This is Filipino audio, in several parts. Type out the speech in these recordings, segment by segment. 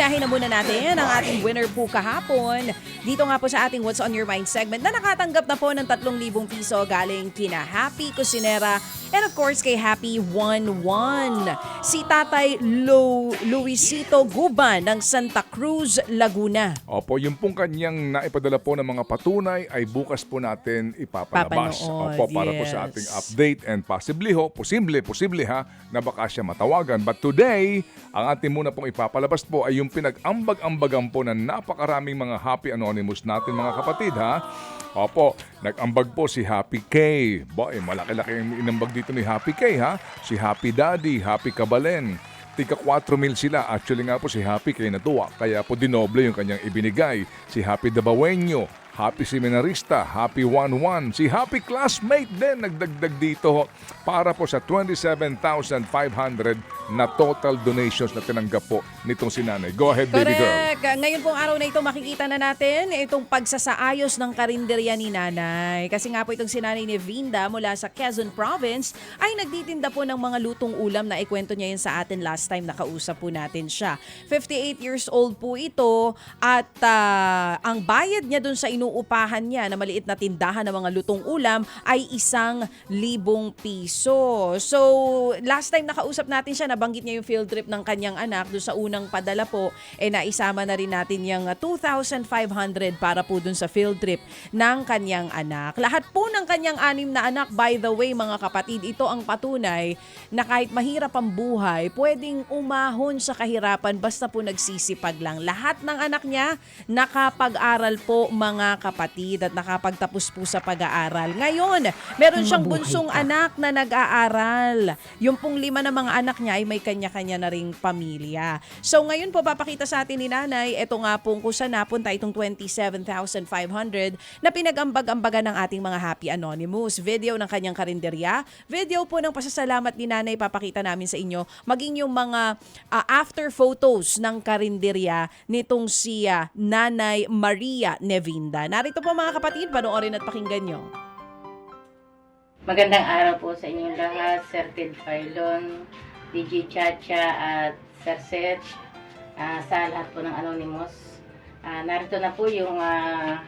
Unahin na muna natin ang ating winner po kahapon. Dito nga po sa ating What's on Your Mind segment na nakatanggap na po ng 3,000 piso galing kina Happy Cusinera and of course kay Happy 11. Si Tatay Lu Luisito Guban ng Santa Cruz, Laguna. Opo, yung pong kanyang naipadala po ng mga patunay ay bukas po natin ipapalabas. Papanood, Opo, para po sa yes. ating update and possibly ho, posible, posible ha, na baka siya matawagan. But today, ang ating muna pong ipapalabas po ay yung pinag-ambag-ambagan po ng napakaraming mga Happy Anonymous natin mga kapatid ha. Opo, nag-ambag po si Happy K. Boy, malaki-laki ang inambag dito ni Happy K ha. Si Happy Daddy, Happy Kabalen, Tika 4 mil sila. Actually nga po si Happy kay natuwa. Kaya po dinoble yung kanyang ibinigay. Si Happy Dabawenyo, Happy Seminarista, Happy 11. Si Happy Classmate din nagdagdag dito para po sa 27,500 na total donations na tinanggap po nitong si Nanay. Go ahead, baby girl. Correct. Ngayon pong araw na ito makikita na natin itong pagsasaayos ng karinderya ni Nanay. Kasi nga po itong si Nanay ni Vinda mula sa Quezon Province ay nagtitinda po ng mga lutong ulam na ikwento niya yun sa atin last time nakausap po natin siya. 58 years old po ito at ah, ang bayad niya dun sa inuupahan niya na maliit na tindahan ng mga lutong ulam ay isang libong piso. So, last time nakausap natin siya, nabanggit niya yung field trip ng kanyang anak doon sa unang padala po, eh naisama na rin natin yung ah, 2,500 para po dun sa field trip ng kanyang anak. Lahat po ng kanyang anim na anak, by the way mga kapatid, ito ang patunay na kahit mahirap ang buhay, pwedeng umahon sa kahirapan basta po nagsisipag lang. Lahat ng anak niya nakapag-aral po mga kapatid at nakapagtapos po sa pag-aaral. Ngayon, meron siyang bunsong anak na nag-aaral. Yung pong lima na mga anak niya ay may kanya-kanya na ring pamilya. So ngayon po papakita sa atin ni nanay, ito nga pong kung saan napunta itong 27,500 na pinag-ambag-ambagan ng ating mga Happy Anonymous. Video ng kanyang karinderya, video po ng pasasalamat ni nanay papakita namin sa inyo, maging yung mga ah, after photos ng karinderya nitong si ah, Nanay Maria Nevinda. Narito po mga kapatid, panoorin at pakinggan nyo. Magandang araw po sa inyong lahat, Sir Ted Filon, DJ Chacha at Sir Seth, ah, sa lahat po ng Anonymous. Ah, narito na po yung ah,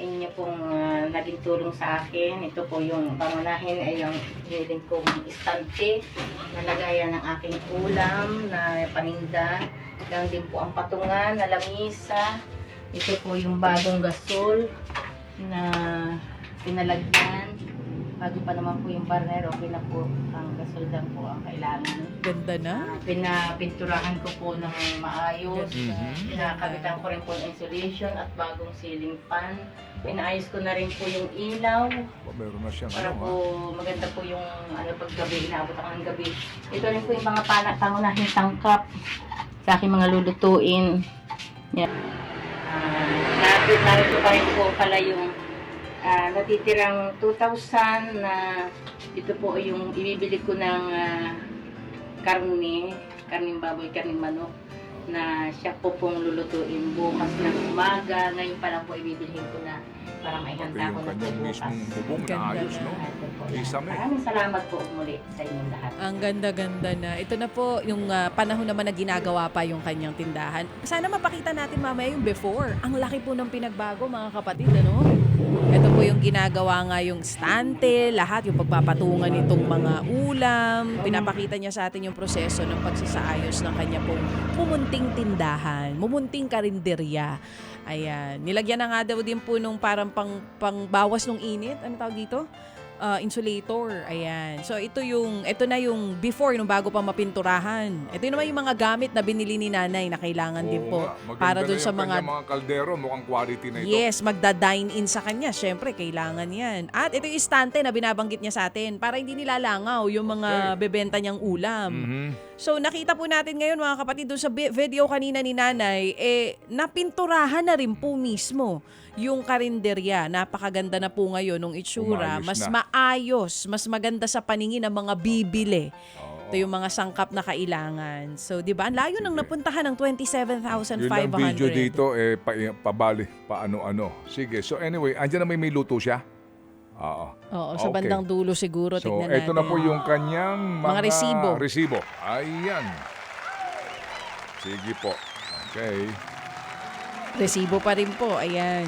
inyo pong ah, naging tulong sa akin. Ito po yung pangunahin ay yung hiniling kong istante na lagayan ng aking ulam na paninda. Lang din po ang patungan na lamisa. Ito po yung bagong gasol na pinalagyan. Bago pa naman po yung burner, okay na po. Ang gasol lang po ang kailangan. Ganda na. Ah, pinapinturahan ko po ng maayos. Mhm. Pinakabitan ko rin po ng insulation at bagong ceiling fan. Pinaayos ko na rin po yung ilaw Meron na siyang para ano po ha. maganda po yung ano pag gabi, inaabot ako ng gabi. Ito rin po yung mga pangunahing tangkap sa aking mga lulutuin. Yan. Ah, narito, narito pa rin po pala yung ah, natitirang 2,000 na ito po yung ibibili ko ng ah, karne, karning baboy, karning manok na siya po pong lulutuin bukas ng umaga. Ngayon pa lang po ibibilhin ko na para maihanda ko na po bukas. mismong bubong na ayos, no? Isame. Maraming salamat po muli sa inyong lahat. Ang ganda-ganda na. Ito na po yung ah, panahon naman na ginagawa pa yung kanyang tindahan. Sana mapakita natin mamaya yung before. Ang laki po ng pinagbago mga kapatid, ano? Ito po yung ginagawa nga yung stante, lahat yung pagpapatungan nitong mga ulam. Pinapakita niya sa atin yung proseso ng pagsasaayos ng kanya pong mumunting tindahan, mumunting karinderya. Ayan. Nilagyan na nga daw din po nung parang pang, pangbawas ng init. Ano tawag dito? Uh, insulator. Ayan. So ito yung ito na yung before nung bago pa mapinturahan. Ito yung naman yung mga gamit na binili ni nanay na kailangan din Oo po nga. Para yung sa mga mga kaldero, mukhang quality na ito. Yes, magda-dine in sa kanya. Syempre, kailangan yan. At ito yung istante na binabanggit niya sa atin para hindi nilalangaw yung mga bebenta niyang ulam. Mhm. So nakita po natin ngayon mga kapatid doon sa video kanina ni nanay, eh napinturahan na rin po mismo yung karinderya. Napakaganda na po ngayon nung itsura. Umayos Mas na. Maayos, mas maganda sa paningin ng mga bibili. Ito yung mga sangkap na kailangan. So, di ba? Ang layo nang napuntahan ng 27,500. Yun lang video dito, eh, pa, pabali, paano-ano. Sige, so anyway, andyan na may may luto siya. Oo. Oo, sa Okay. bandang dulo siguro. So, tignan ito na natin. po yung kanyang mga, Mga resibo. resibo. Ayan. Sige po. Okay. Resibo pa rin po, ayan,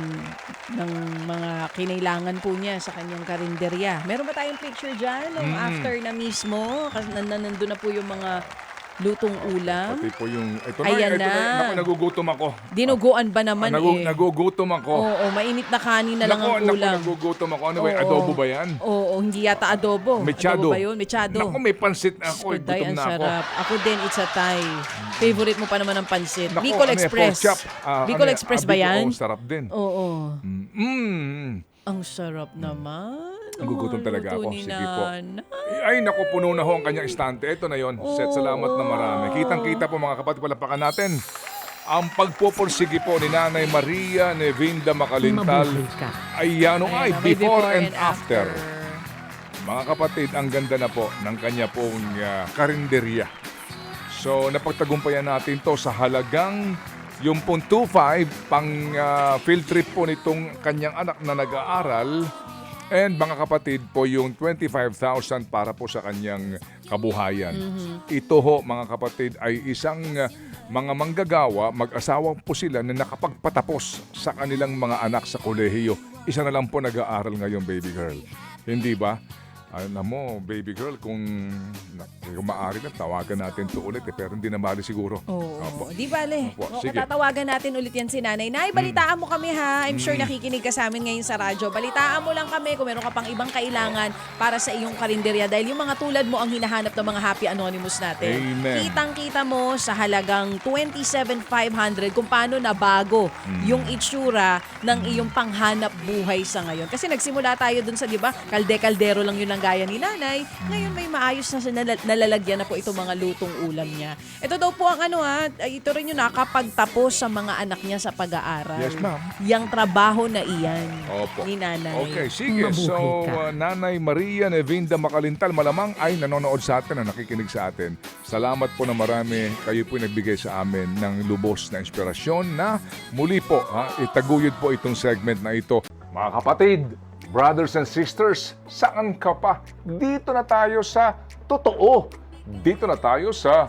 ng mga kinailangan po niya sa kanyang karinderya. Meron ba tayong picture dyan nung Mm. after na mismo? Kasi nan- nan- nandun na po yung mga lutong ulam. Pati po yung... Ito na, Ayan ito na. na. Naku, nagugutom ako. Dinuguan ba naman Ah, nagu- eh? Nagugutom ako. Oo, mainit na kanin na lang Naku, ang naku, ulam. nagugutom ako. Ano ba, Oo. adobo ba yan? Oo, hindi yata adobo. Mechado. Adobo ba yun? Mechado. Naku, may pansit na ako. eh. Gutom ang na ako. sarap. Ako din, it's a Thai. Favorite mo pa naman ang pansit. Naku, Bicol ano yan, Express. chop. Ah, Bicol ano yan? Express Ah, ba Bicol, yan? oo, sarap din. Oo. Mm. Ang sarap naman. Nagugutom Ang talaga ako. Sige po. Ay, naku, puno na ho ang kanyang istante. Ito na yon. Set, salamat na marami. Kitang-kita po mga kapatid, palapakan natin. Ang pagpupursige po ni Nanay Maria Nevinda Makalintal ay ano ay before, and after. Mga kapatid, ang ganda na po ng kanya pong ah, karinderya. So, napagtagumpayan natin to sa halagang yung pong 2.5 pang ah, field trip po nitong kanyang anak na nag-aaral. And mga kapatid po yung 25,000 para po sa kanyang kabuhayan. Ito ho mga kapatid ay isang ah, mga manggagawa, mag-asawa po sila na nakapagpatapos sa kanilang mga anak sa kolehiyo. Isa na lang po nag-aaral ngayon, baby girl. Hindi ba? Alam mo, baby girl, kung, na, kung maaari na, tawagan natin to ulit eh, pero hindi na mali siguro. Oo. Opo. Di bale. Opo, sige. Tatawagan natin ulit yan si Nanay. Nay, balitaan mo kami ha. I'm sure nakikinig ka sa amin ngayon sa radyo. Balitaan mo lang kami kung meron ka pang ibang kailangan para sa iyong karinderya. Dahil yung mga tulad mo ang hinahanap ng mga Happy Anonymous natin. Amen. Kitang-kita mo sa halagang 27,500 kung paano nabago yung itsura ng iyong panghanap buhay sa ngayon. Kasi nagsimula tayo dun sa, di ba, kalde-kaldero lang yun ang gaya ni nanay. Ngayon may maayos na siya, nalal- nalalagyan na po itong mga lutong ulam niya. Ito daw po ang ano ha, ay, ito rin yung nakapagtapos sa mga anak niya sa pag-aaral. Yes, ma'am. Yang trabaho na iyan Opo. ni nanay. Okay, sige. So, uh, Nanay Maria Nevinda Makalintal, malamang ay nanonood sa atin na nakikinig sa atin. Salamat po na marami. Kayo po nagbigay sa amin ng lubos na inspirasyon na muli po, ha, itaguyod po itong segment na ito. Mga kapatid, brothers and sisters, saan ka pa? Dito na tayo sa totoo. Dito na tayo sa